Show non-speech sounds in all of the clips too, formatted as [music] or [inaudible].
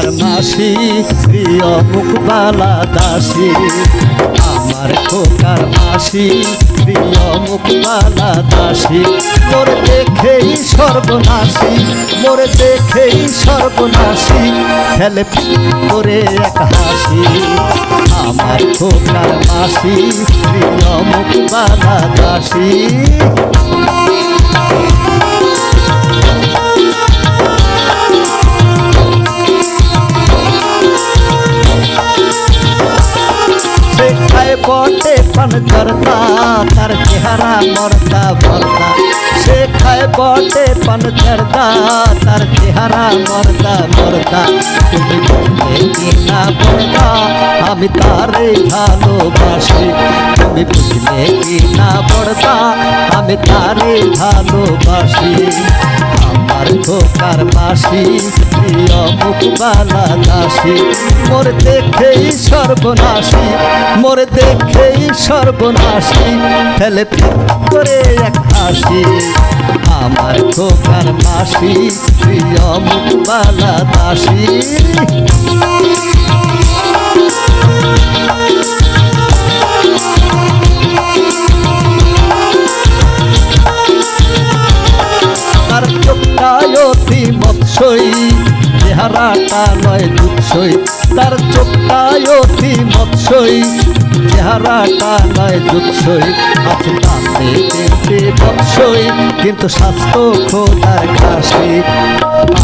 খোকার মাসি, প্রিয় মুখবালা দাসী। আমার খোকার মাসি, প্রিয় মুখবালা দাসী। মোর দেখেই সর্বনাশী, মোর দেখেই সর্বনাশী। খেলে করে এক হাসি। আমার খোকার মাসি, প্রিয় মুখবালা দাসী। চেহারা মর্দা ভর্দা শেখায় বটে পান জর্দা তার চেহারা মর্দা মর্দা। তুমি বুঝলে কি না বর্দা আমি তারে ভালোবাসি। তুমি বুঝলে কি না বর্দা আমি তারে ভালোবাসি। আমার খোকার মাসি মুখবালা দাসী। মোর দেখেই সর্বনাশী। মোর দেখেই সর্বনাশী। ফেলে করে এক হাসি। আমার খোকার মাসি, প্রিয় মুখবালা দাসী। তার চোখটায় অতি মৎস্যই। চেহারাটা নয় দুঃসই তার চোখটায় অতি মৎস্যই চেহারাটা নয় দুঃসই আছে তাতে তিনটে বৎসই, কিন্তু স্বাস্থ্য খোদার ঘাসে।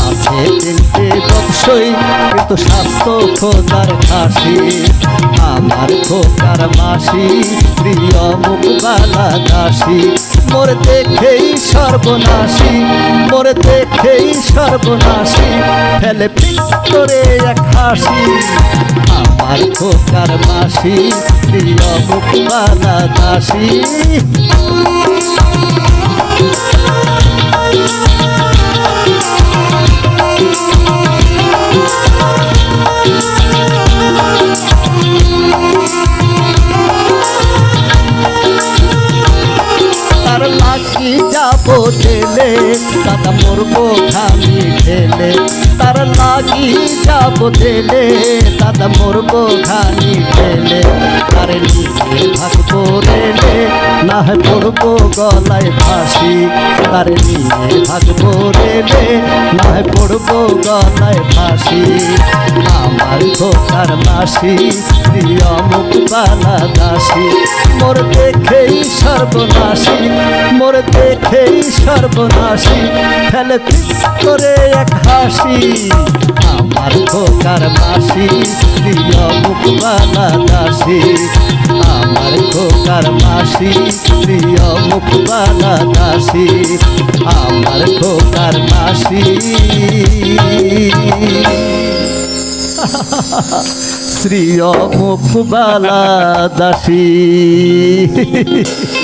আছে তিনটে বৎসই, কিন্তু স্বাস্থ্য খোদার ঘাসে। আমার খোকার মাসি, প্রিয় মুখবালা দাসী মোর দেখেই সর্বনাশী, মোর দেখেই সর্বনাশী, ফেলে পিট করে এক হাসি। আমার খোকার মাসি, প্রিয় মুখ দাসী। লাকি যাব ঢেলে দাদা মরবো ঘামি ঠেলে তার লাগি যাব ঢেলে দাদা মরবো ঘানি ঠেলে তার নিচে থাকব রেলে। হয় পড়ব গলায় ফাঁসি তার নিয়ে থাকব রেলে। না পড়ব গলায় ফাঁসি আমার খোকার মাসি, প্রিয় মুখবালা দাসী। মোর দেখেই সর্বনাশী, মোর দেখেই সর্বনাশী। ফেলে করে এক হাসি, আমার খোকার মাসি, প্রিয় মুখবালা দাসী। আমার খোকার মাসি প্রিয় মুখবালা দাসী আমার খোকার মাসি। [laughs] শ্রী মুখবালা দাসী। [laughs]